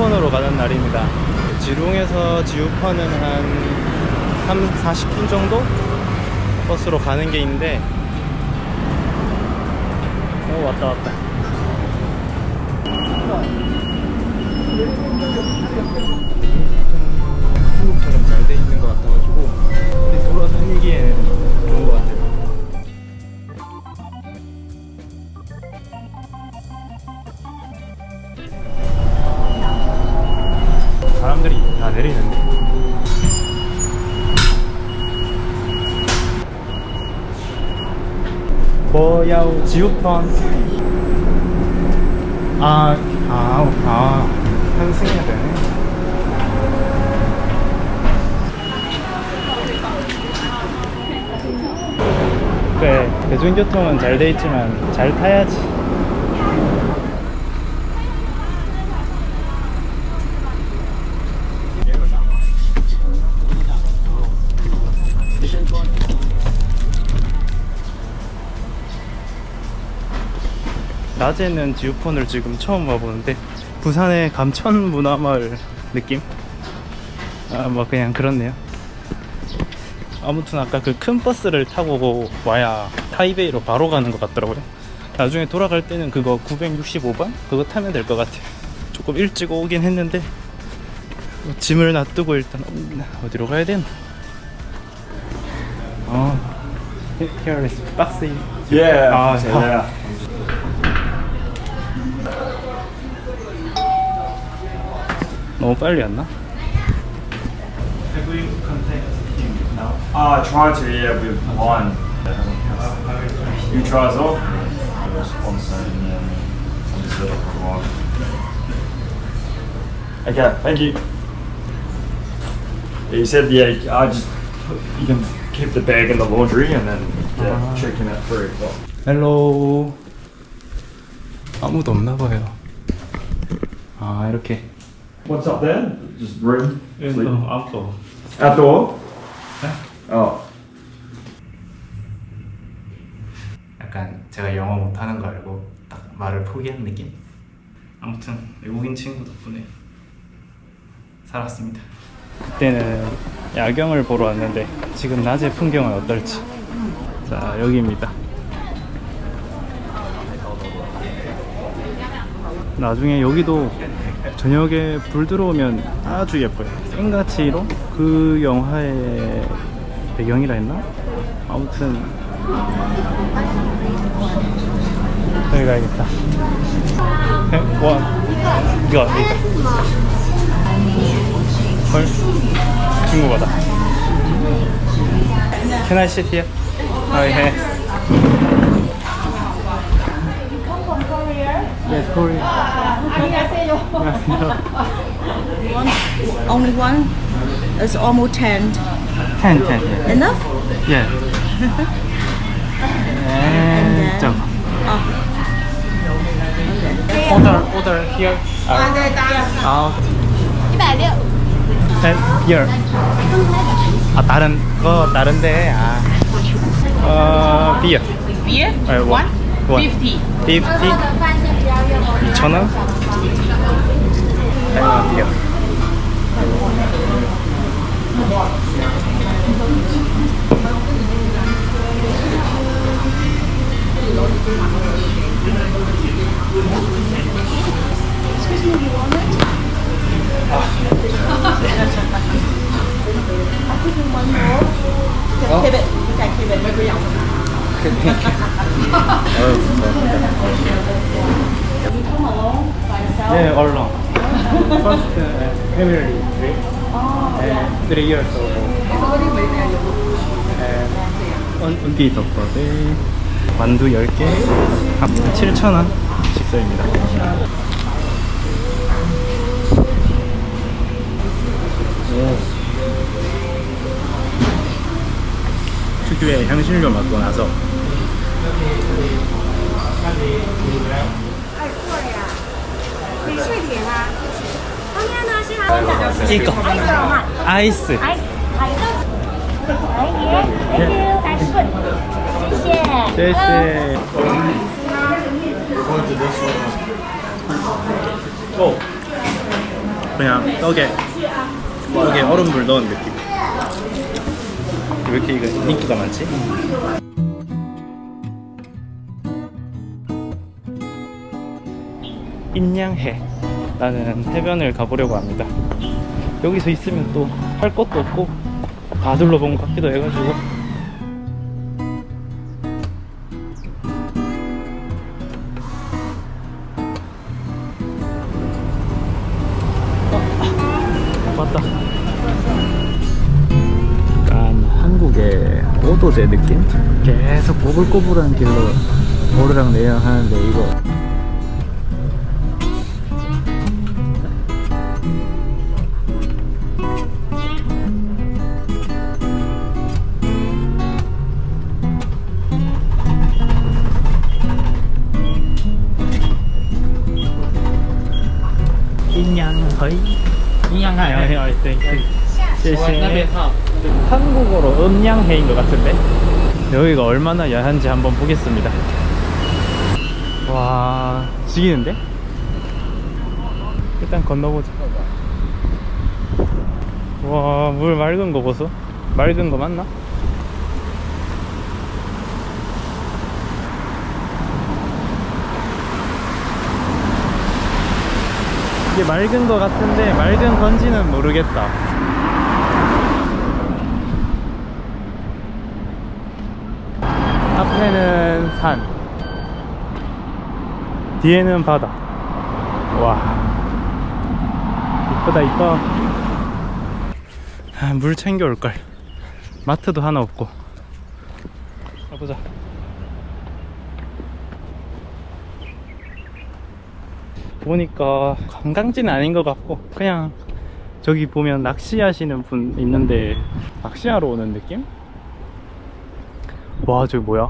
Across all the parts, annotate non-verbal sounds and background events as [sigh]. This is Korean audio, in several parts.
지우펀으로 가는 날입니다. 지룽에서 지우펀은 한 3, 40분 정도 버스로 가는 게 있는데 어 왔다 왔다. 한국처럼 잘 돼 있는 것 같아가지고 어디 돌아다니기에 좋은 것 같아요. 사람들이 다 내리는데. 보야우 지우펀. 아, 아, 아, 환승해야 되네. 그래, 대중교통은 잘 돼 있지만 잘 타야지. 낮에는 지우폰을 지금 처음 와보는데 부산의 감천 문화마을 느낌? 아 뭐 그냥 그렇네요. 아무튼 아까 그 큰 버스를 타고 와야 타이베이로 바로 가는 것 같더라고요. 나중에 돌아갈 때는 그거 965번 그거 타면 될 것 같아요. 조금 일찍 오긴 했는데 뭐 짐을 놔두고 일단 어, 어디로 가야 되나? 어, here is 박스. Yeah. 아, yeah. 너무 빨리 왔나? Have we contacted him now? Uh, try to, yeah, with one. You try as well? Response and yeah. I'm just set up for a while. Okay, thank you. Yeah, You said, yeah, I just, you can keep the bag in the laundry and then, yeah, Ah. check in at 3 o'clock. 헬로 아무도 없나 봐요. 아 이렇게 What's up there? Just room? sleep? 아무도 Outdoor? Oh. 약간 제가 영어 못하는 거 알고 딱 말을 포기한 느낌. 아무튼 외국인 친구 덕분에 살았습니다. 그때는 야경을 보러 왔는데 지금 낮의 풍경은 어떨지. 자 여기입니다. 나중에 여기도 저녁에 불 들어오면 아주 예뻐요. 생가치로 그 영화의 배경이라 했나? 아무튼 여기 가야겠다. 네, 원. 이거, 이거. 헐. 친구가다. Can I sit here? 아, 예. come from Korea? Yes, Korea. 안녕하세요. One, only one. It's almost ten. Ten, ten. Yeah. Enough? Yeah. and then, oh. okay. Order, order here. Uh, 아, 160. ten here. 아 다른 거 다른데 아. 어 beer. Beer? Uh, one. one. 50. 50. 2,000원? 아, beer. Keep 어, 언비 덮밥에 만두 10개 7,000원 식사입니다. 특유의 향신료 맡고 나서. 이거. 아이스. 아이스. 谢谢。 쎄쎄 오 그냥 떡에 떡에 얼음물 넣은 느낌. 왜 이렇게 이거 인기가 많지? 인양해 라는 해변을 가보려고 합니다. 여기서 있으면 또 할 것도 없고 다 둘러본 것 같기도 해가지고 어, 맞다. 약간 한국의 오도제 느낌? 계속 꼬불꼬불한 길로 오르락 내리락 하는데 이거 인양하요 네, 한국어로 음양해인 것 같은데? 여기가 얼마나 야한지 한번 보겠습니다. 와 죽이는데? 일단 건너보자. 와 물 맑은 거 보소. 맑은 거 맞나? 이게 맑은 거 같은데 맑은 건지는 모르겠다. 앞에는 산 뒤에는 바다. 와 이쁘다 이뻐. 아, 물 챙겨올걸. 마트도 하나 없고. 가보자 보니까 관광지는 아닌 것 같고 그냥 저기 보면 낚시하시는 분 있는데 낚시하러 오는 느낌? 와 저기 뭐야?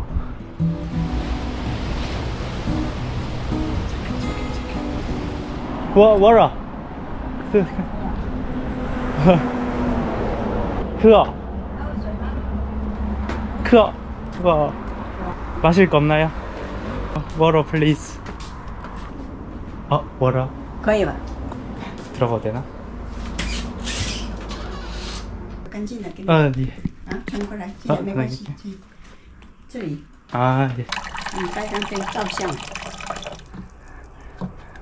와 와라 그거 그거 그거 마실 거 없나요? 워러 플리즈 아 워러 可以吧？ 들어가도 되나? 干净的，给你 아 네. 啊，穿过来，进来没关系啊。这这里， 아 예. 你带张灯照相。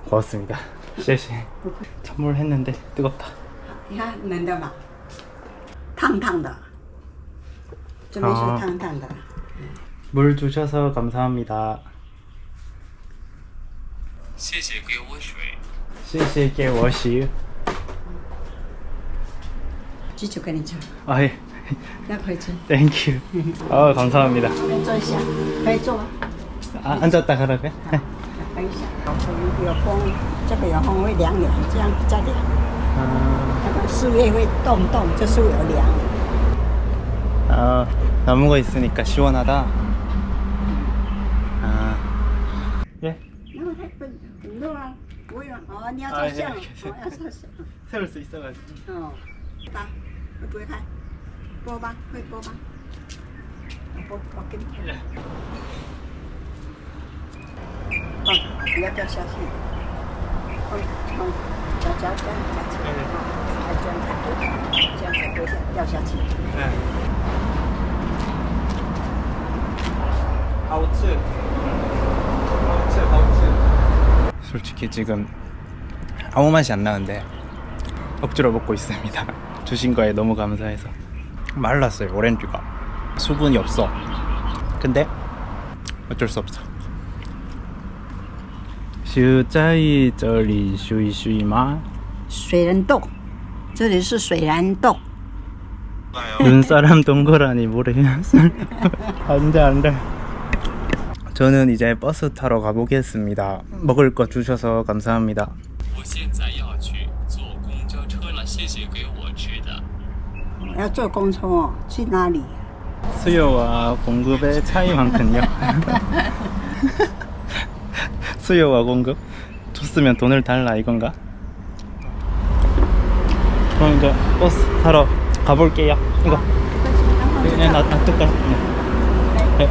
고맙습니다.谢谢. 찬물했는데 뜨겁다. 你看冷的嘛，烫烫的，这边是啊烫烫的。 물 주셔서 감사합니다. 谢谢给我水。谢谢给我洗.继续跟你讲， 아 예. 要可以吃， 땡큐. 아 감사합니다. 来坐一下，可以坐吗？ 아, 앉았다 가라고요? 等一下，有风，这边有风会凉凉，这样比较凉。 아, 那个树叶会动动，这树有凉。 아 나무가 있으니까 시원하다. 아 예. 너랑 뭐야? 아니야 아, 사실. 예, 알겠어요. 아니야 사실. 세울 수 있어가지고. 어. 봐. 왜 가? 뽑아. 왜 뽑아? 뽑 뽑긴. 예. 어, 옆에 사실. 어, 어, 짜자자, 짜자, 짜자, 짜자. 솔직히 지금 아무 맛이 안 나는데 억지로 먹고 있습니다. [laughs] 주신 거에 너무 감사해서 말랐어요 오렌지가 수분이 없어. 근데 어쩔 수 없어. 是在这里睡睡吗？水帘洞，这里是水帘洞。 눈사람 동거라니 모르겠어. [laughs] 안돼 안돼. 저는 이제 버스 타러 가보겠습니다. 먹을 것 주셔서 감사합니다. 수요와 공급의 차이만큼요. [laughs] 수요와 공급? 줬으면 돈을 달라 이건가? 그럼 이제 버스 타러 가볼게요. 이거. 네, 놔둘까? 네. 네,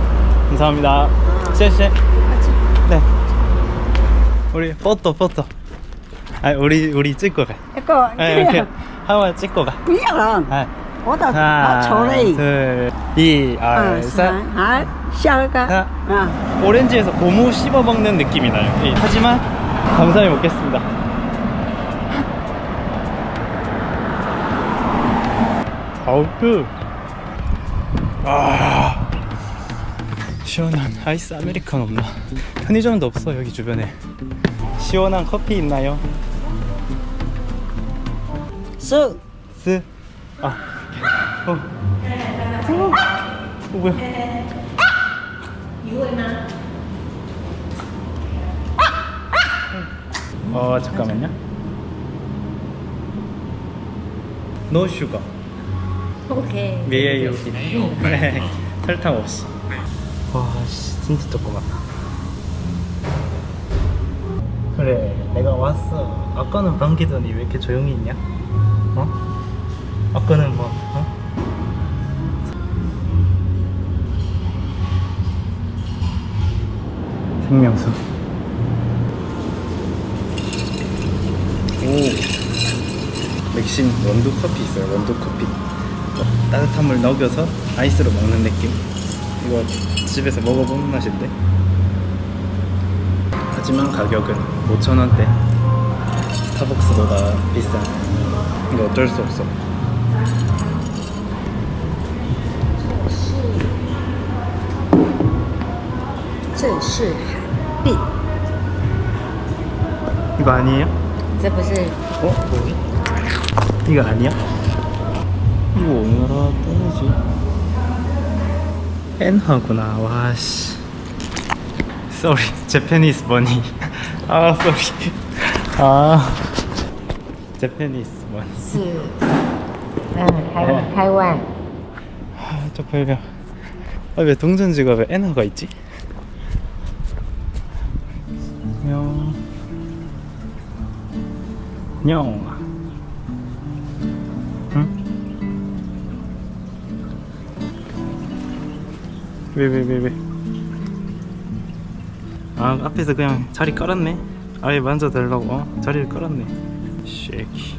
감사합니다. 쎄쎄 네 우리 포토 포토 아 우리 우리 찍고 가 이거 네, 이렇게 한번 찍고 가 그냥 아, 보다 나 저래 이알셋알 샤가 오렌지에서 고무 씹어 먹는 느낌이 나요 예. 하지만 감사히 먹겠습니다 아우 그 아. 시원한 아이스 아메리카노 없나? 편의점도 없어 여기 주변에. 시원한 커피 있나요? 是 스. 아. 어. 어. 어 뭐야? 어 잠깐만요. 노 슈가. ，OK。 미에 여기. 네. 설탕 없이. 와, 씨, 진짜 조그맣다. 그래, 내가 왔어. 아까는 반기더니 왜 이렇게 조용히 있냐? 어? 아까는 뭐, 어? 생명수. 오. 맥심 원두 커피 있어요. 원두 커피. 따뜻한 물 녹여서 아이스로 먹는 느낌. 이거 집에서 먹어본 맛인데. 하지만 가격은 5,000원대. 스타벅스보다 비싼. 이거 어쩔 수 없어. 이거 아니에요? 这不是 어? 뭐지? 이거 아니야? 이거 오늘아 떼지 엔하구나 와씨 sorry Japanese money 아 sorry 아 Japanese money 是，嗯，台湾台湾 아, 저 별별 아, 왜 동전 지갑에 엔화가 있지? 명... 명... 응? 왜, 왜, 왜, 왜? 아, 앞에서 그냥 자리 깔았네. 아예 만져달라고, 어? 자리를 깔았네. 쉐키.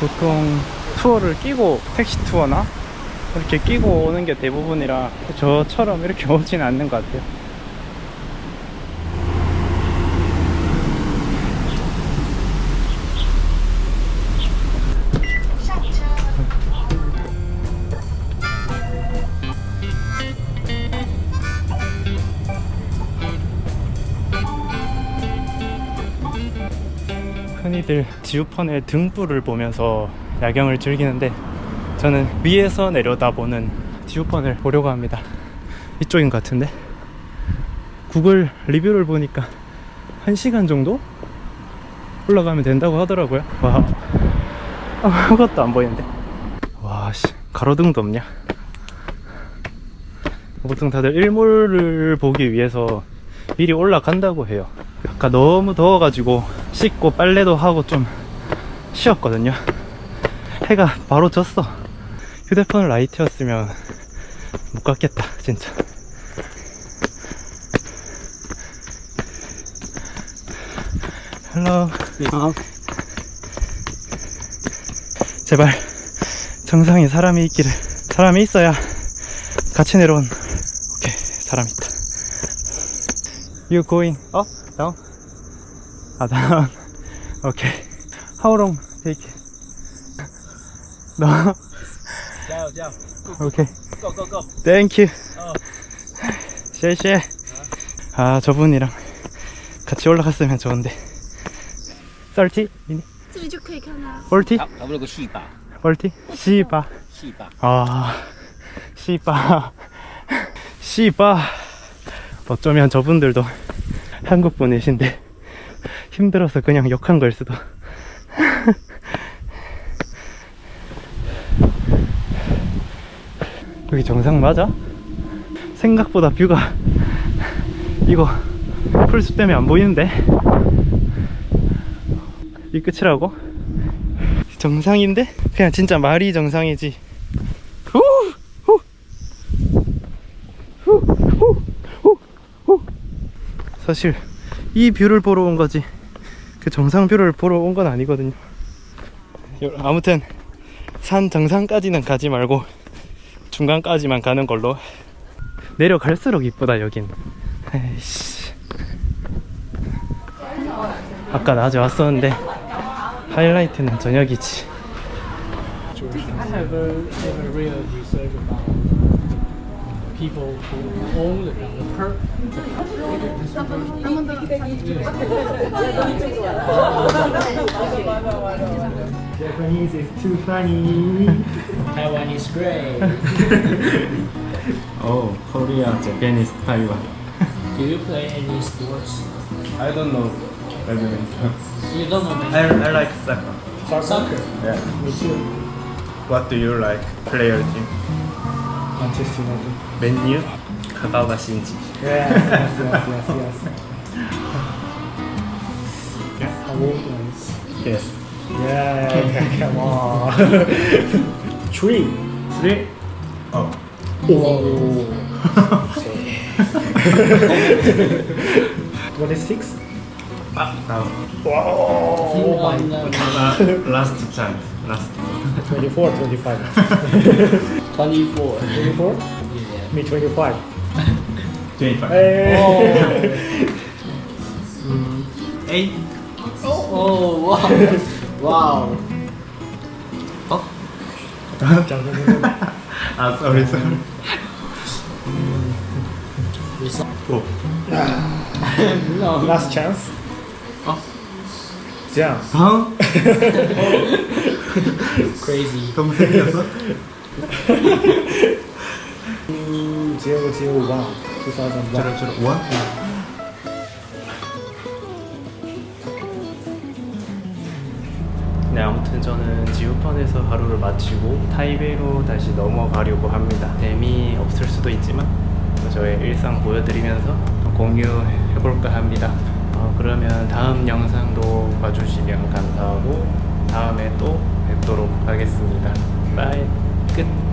보통 투어를 끼고 택시 투어나 이렇게 끼고 오는 게 대부분이라 저처럼 이렇게 [laughs] 오진 않는 것 같아요. 흔히들 지우펀의 등불을 보면서 야경을 즐기는데 저는 위에서 내려다보는 지우펀을 보려고 합니다. 이쪽인 것 같은데 구글 리뷰를 보니까 1시간 정도 올라가면 된다고 하더라고요. 와 아무것도 안 보이는데 와씨 가로등도 없냐 보통 다들 일몰을 보기 위해서 미리 올라간다고 해요. 아까 너무 더워가지고 씻고 빨래도 하고 좀 쉬었거든요. 해가 바로 졌어. 휴대폰 라이트였으면 못 갔겠다, 진짜. 헬로. 제발 정상에 사람이 있기를. 사람이 있어야 같이 내려온. 오케이, 사람 있다. You going up? Down? 아, down. Okay. How long take? No. Down, down. Okay. Go, go, go. Thank you. 어. 쉐쉐. 아, 저분이랑 같이 올라갔으면 좋은데. 30? 40? 40? 18. 18. 아, 18. 18. 어쩌면 저분들도 한국 분이신데 힘들어서 그냥 욕한 걸 수도. 여기 정상 맞아? 생각보다 뷰가 이거 풀숲 때문에 안 보이는데 이 끝이라고? 정상인데? 그냥 진짜 말이 정상이지 사실 이 뷰를 보러 온 거지. 그 정상 뷰를 보러 온 건 아니거든요. 요- 아무튼 산 정상까지는 가지 말고 중간까지만 가는 걸로. 내려갈수록 이쁘다 여긴. 에이씨. 아까 낮에 왔었는데 하이라이트는 저녁이지 people who own the, the per. Japanese is too funny Taiwan is great. [laughs] Oh, Korea, Japanese, Taiwan Do you play any sports? I don't know badminton You don't know I, many. I like soccer Soccer. Yeah Me too. What do you like? Player team? Manchester United. 맨유 가가와 신지. Yes, yes, yes, yes. yes. Yes. Yeah, come on. Three, three. Oh. Oh. Twenty six. Ah, now. Wow. Oh my God. Last time. Last. Twenty four, twenty five. [laughs] Twenty four. Twenty four me 25. [laughs] 25. Hey. Oh. Eight. Oh, oh wow. [laughs] wow. [laughs] Ah, sorry, sorry. Oh. no. Last chance. Oh. Yeah. Huh? Crazy. Como? 겼어? Zero zero one. 2001. 저러 저러 원? 네 아무튼 저는 지우펀에서 하루를 마치고 타이베이로 다시 넘어가려고 합니다 재미 없을 수도 있지만 저의 일상 보여드리면서 공유해볼까 합니다 어, 그러면 다음 영상도 봐주시면 감사하고 다음에 또 뵙도록 하겠습니다 바이 끝